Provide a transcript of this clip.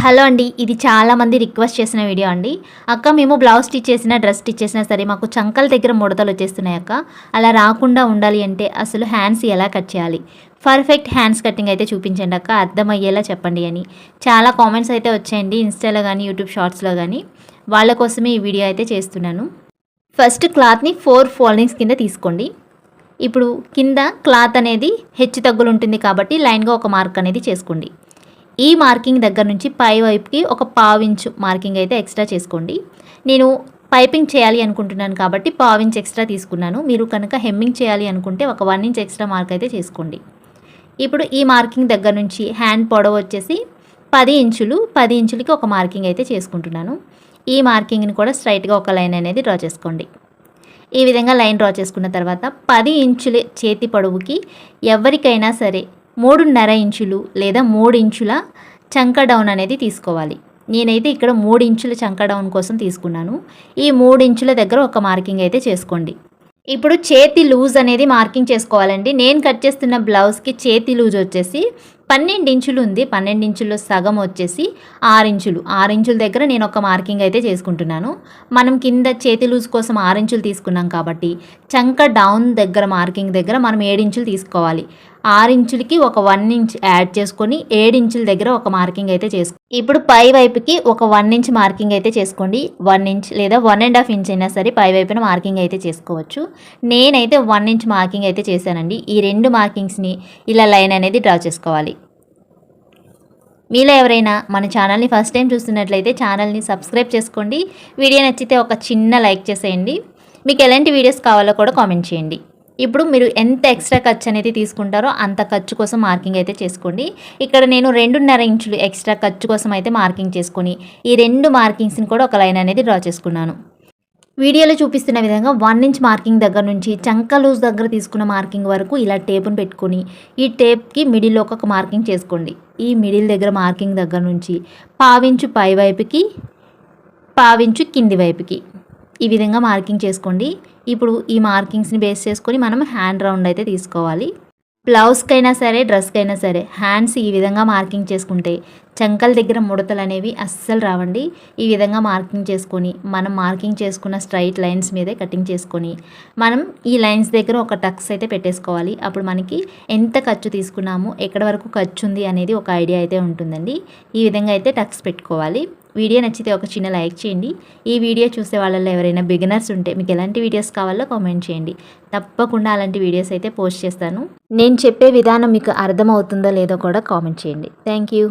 Hello అండి ఇది చాలామంది రిక్వెస్ట్ చేసిన వీడియో అండి. అక్క మేము బ్లౌజ్ స్టిచ్ చేసిన డ్రెస్ స్టిచ్ చేసినా సరే మాకు చంకల దగ్గర ముడతలు వచ్చేస్తున్నాయి అక్క. అలా రాకుండా ఉండాలి అంటే అసలు హ్యాండ్స్ ఎలా కట్ చేయాలి? పర్ఫెక్ట్ హ్యాండ్స్ కటింగ్ అయితే చూపించండి అక్క అర్థమయ్యేలా చెప్పండి అని. చాలా కామెంట్స్ అయితే వచ్చాయండి ఇన్స్టాలో కానీ యూట్యూబ్ షార్ట్స్లో కానీ. వాళ్ళ కోసమే ఈ వీడియో అయితే చేస్తున్నాను. ఫస్ట్ క్లాత్ని ఫోర్ ఫోల్డింగ్స్ కింద తీసుకోండి. ఇప్పుడు కింద క్లాత్ అనేది హెచ్చు తగ్గులు ఉంటుంది కాబట్టి లైన్గా ఒక మార్క్ అనేది చేసుకోండి. ఈ మార్కింగ్ దగ్గర నుంచి పై వైపుకి ఒక పావించు మార్కింగ్ అయితే ఎక్స్ట్రా చేసుకోండి. నేను పైపింగ్ చేయాలి అనుకుంటున్నాను కాబట్టి పావించ్ ఎక్స్ట్రా తీసుకున్నాను. మీరు కనుక హెమ్మింగ్ చేయాలి అనుకుంటే ఒక వన్ ఇంచ్ ఎక్స్ట్రా మార్క్ అయితే చేసుకోండి. ఇప్పుడు ఈ మార్కింగ్ దగ్గర నుంచి హ్యాండ్ పొడవు వచ్చేసి పది ఇంచులు పది ఇంచులకి ఒక మార్కింగ్ అయితే చేసుకుంటున్నాను. ఈ మార్కింగ్ని కూడా స్ట్రైట్గా ఒక లైన్ అనేది డ్రా చేసుకోండి. ఈ విధంగా లైన్ డ్రా చేసుకున్న తర్వాత పది ఇంచుల చేతి పొడవుకి ఎవరికైనా సరే మూడున్నర ఇంచులు లేదా మూడు ఇంచుల చంక డౌన్ అనేది తీసుకోవాలి. నేనైతే ఇక్కడ మూడు ఇంచుల చంక డౌన్ కోసం తీసుకున్నాను. ఈ మూడు ఇంచుల దగ్గర ఒక మార్కింగ్ అయితే చేసుకోండి. ఇప్పుడు చేతి లూజ్ అనేది మార్కింగ్ చేసుకోవాలండి. నేను కట్ చేస్తున్న బ్లౌజ్కి చేతి లూజ్ వచ్చేసి పన్నెండు ఇంచులు ఉంది. పన్నెండు ఇంచుల్లో సగం వచ్చేసి ఆరు ఇంచులు. ఆరు ఇంచుల దగ్గర నేను ఒక మార్కింగ్ అయితే చేసుకుంటున్నాను. మనం కింద చేతి లూజ్ కోసం ఆరు ఇంచులు తీసుకున్నాం కాబట్టి చంక డౌన్ దగ్గర మార్కింగ్ దగ్గర మనం ఏడించులు తీసుకోవాలి. ఆరు ఇంచులకి ఒక వన్ ఇంచ్ యాడ్ చేసుకొని ఏడు ఇంచుల దగ్గర ఒక మార్కింగ్ అయితే చేసుకో. ఇప్పుడు పై వైపుకి ఒక వన్ ఇంచ్ మార్కింగ్ అయితే చేసుకోండి. వన్ ఇంచ్ లేదా వన్ అండ్ హాఫ్ ఇంచ్ అయినా సరే పై వైపున మార్కింగ్ అయితే చేసుకోవచ్చు. నేనైతే వన్ ఇంచ్ మార్కింగ్ అయితే చేశానండి. ఈ రెండు మార్కింగ్స్ని ఇలా లైన్ అనేది డ్రా చేసుకోవాలి. మీలో ఎవరైనా మన ఛానల్ని ఫస్ట్ టైం చూస్తున్నట్లయితే ఛానల్ని సబ్స్క్రైబ్ చేసుకోండి. వీడియో నచ్చితే ఒక చిన్న లైక్ చేసేయండి. మీకు ఎలాంటి వీడియోస్ కావాలో కూడా కామెంట్ చేయండి. ఇప్పుడు మీరు ఎంత ఎక్స్ట్రా ఖర్చు అనేది తీసుకుంటారో అంత ఖర్చు కోసం మార్కింగ్ అయితే చేసుకోండి. ఇక్కడ నేను రెండున్నర ఇంచులు ఎక్స్ట్రా ఖర్చు కోసం అయితే మార్కింగ్ చేసుకొని ఈ రెండు మార్కింగ్స్ని కూడా ఒక లైన్ అనేది డ్రా చేసుకున్నాను. వీడియోలో చూపిస్తున్న విధంగా వన్ ఇంచ్ మార్కింగ్ దగ్గర నుంచి చంక లూజ్ దగ్గర తీసుకున్న మార్కింగ్ వరకు ఇలా టేపును పెట్టుకొని ఈ టేప్కి మిడిల్లో ఒక మార్కింగ్ చేసుకోండి. ఈ మిడిల్ దగ్గర మార్కింగ్ దగ్గర నుంచి పావించు పై వైపుకి పావించు కింది వైపుకి. ఈ విధంగా మార్కింగ్ చేసుకోండి. ఇప్పుడు ఈ మార్కింగ్స్ని బేస్ చేసుకొని మనం హ్యాండ్ రౌండ్ అయితే తీసుకోవాలి. బ్లౌజ్కైనా సరే డ్రెస్కైనా సరే హ్యాండ్స్ ఈ విధంగా మార్కింగ్ చేసుకుంటే చంకల దగ్గర ముడతలు అనేవి అస్సలు రావండి. ఈ విధంగా మార్కింగ్ చేసుకొని మనం మార్కింగ్ చేసుకున్న స్ట్రైట్ లైన్స్ మీదే కటింగ్ చేసుకొని మనం ఈ లైన్స్ దగ్గర ఒక టక్స్ అయితే పెట్టేసుకోవాలి. అప్పుడు మనకి ఎంత ఖర్చు తీసుకున్నాము ఎక్కడ వరకు ఖర్చు ఉంది అనేది ఒక ఐడియా అయితే ఉంటుందండి. ఈ విధంగా అయితే టక్స్ పెట్టుకోవాలి. వీడియో నచ్చితే ఒక చిన్న లైక్ చేయండి. ఈ వీడియో చూసే వాళ్ళలో ఎవరైనా బిగినర్స్ ఉంటే మీకు ఎలాంటి వీడియోస్ కావాలో కామెంట్ చేయండి. తప్పకుండా అలాంటి వీడియోస్ అయితే పోస్ట్ చేస్తాను. నేను చెప్పే విధానం మీకు అర్థమవుతుందో లేదో కూడా కామెంట్ చేయండి. Thank you.